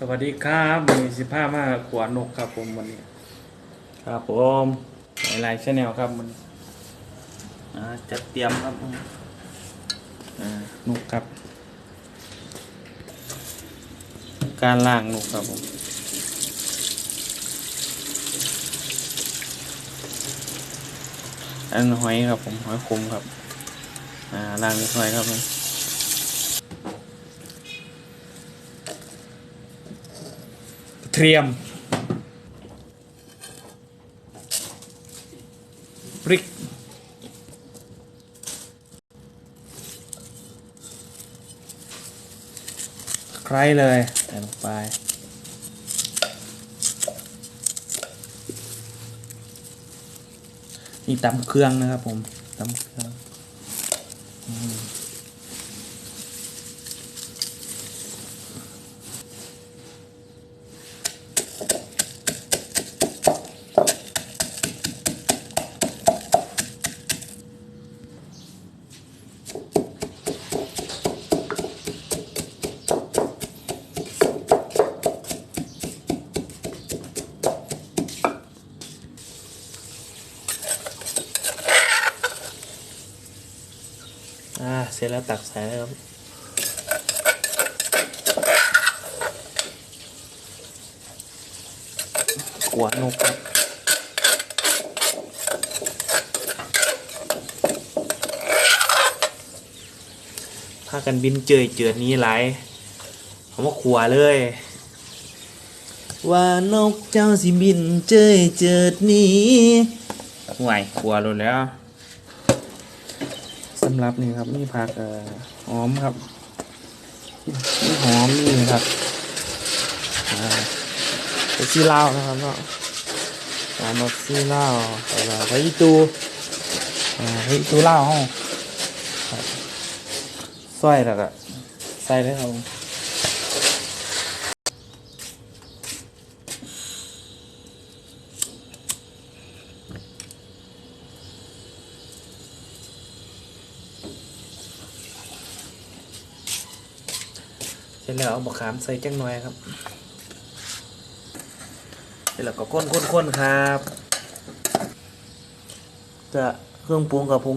สวัสดีครับมีสิบห้ามาขวานกครับผมวันนี้ ครับผมไลน์ชาแนลครับมันอ่าจัดเตรียมครับอ่านกครับ การล่างนกครับผมอันหอยครับผมหอยคมครับ อ่าล่างนิดหน่อยครับผม เตรียม พริก ใครเลยใส่ลงไปนี่ตำเครื่องนะครับผมตำเครื่อง อ่าเสร็จแล้วตักใส่ครับหัวนกครับพากันบินเจยเจือดนี้หลผมว่าขัวเลย ว่านกเจ้าสิบินเจยเจิดหนี้ห่วยขัวโลดแล้วำรับนี่ครับมีผักหอมครับมีหอมนี่ครับไปซีลาวนะครับเนาะตามมาซีลาวไปไปอีตูไปอีตูลาวห้องครับซอยแล้วก็ใส่เลยครับ ร็จแล้วเอาบะขามใส่จังหน่อยครับเสร็จแล้วก็ข้นๆๆครับ จะเครื่องปรุงกับผง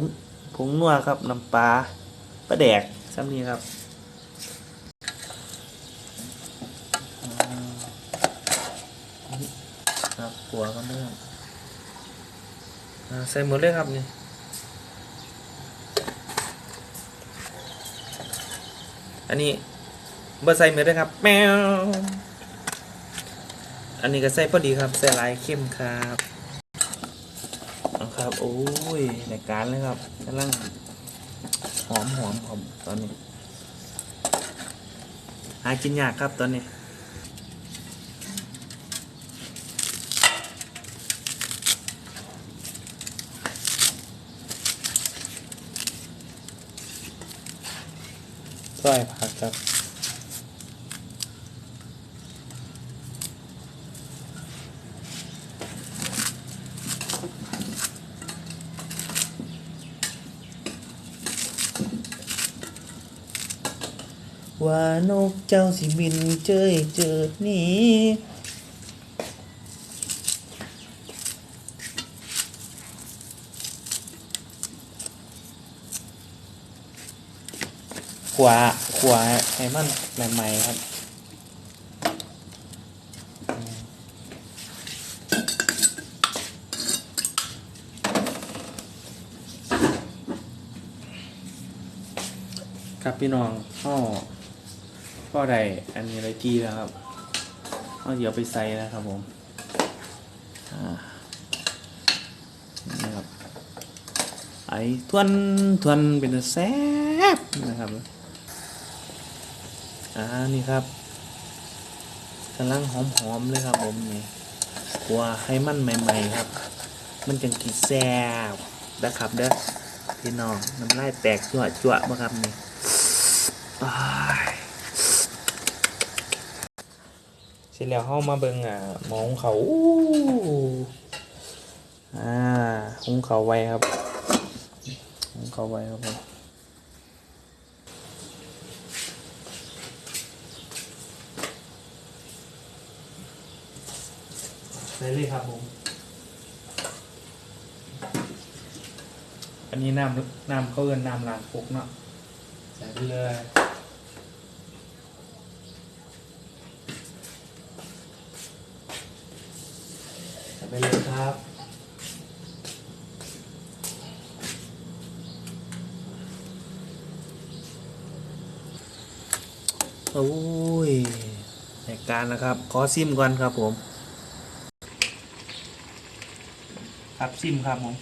ผงนัวครับน้ำปลาปลาแดกซ้ำนี้ครับครับหัวก็เริ่มอ่าใส่หมดเลยครับนี่อันนี้เบอร์ใส่หมดเลยครับแมวอันนี้ก็ใส่พอดีครับใส่ลายเข้มครับครับโอ้ยในการเลยครับกำลังหอมหอมหอมตอนนี้ หากินยากครับตอนนี้ใช่ผักครับ ว่านกเจ้าสิบินเจยเจิดหนี้ขวาขวาให้มันใหม่ๆครับครับพี่น้องพ่อ พ่อใดอันนี้ไรจีแล้วครับเอาเดี๋ยวไปใส่นะครับผมนี่ครับไอ้ทวนทวนเป็นแซ่บนะครับอ่านี่ครับกำลังหอมๆเลยครับผมนี่กัวให้มันใหม่ ๆ ครับ มันจังกินแซ่บนะครับเด้อพี่น้องน้ำลายแตกจั่วจั่วมาครับนี่ เสร็จแล้วเข้ามาเบิ่งอะมองเขาอ่าหุงเขาไวครับหงเขาไวครับผมใส่เลยครับผมอันนี้น้ำน้ำเขาเอื่อนน้ำล้างคุกเนาะใส่ไปเลย ไปเลยครับ โอ้ยในการนะครับ ขอซิมก่อนครับผม ครับซิมครับผม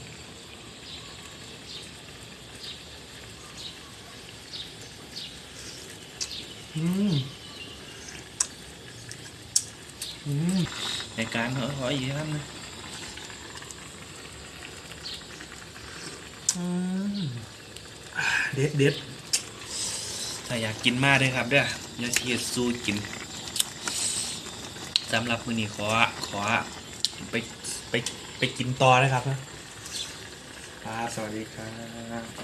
อืมอืม ในการขอขออีกครับนะอืมอ่าเด็ดเด็ดถ้าอยากกินมากเลยครับเด้ออย่าเทียดสู้กินสำหรับมือนี้ขอขอไปไปไปกินต่อนะครับนะครับ สวัสดีครับ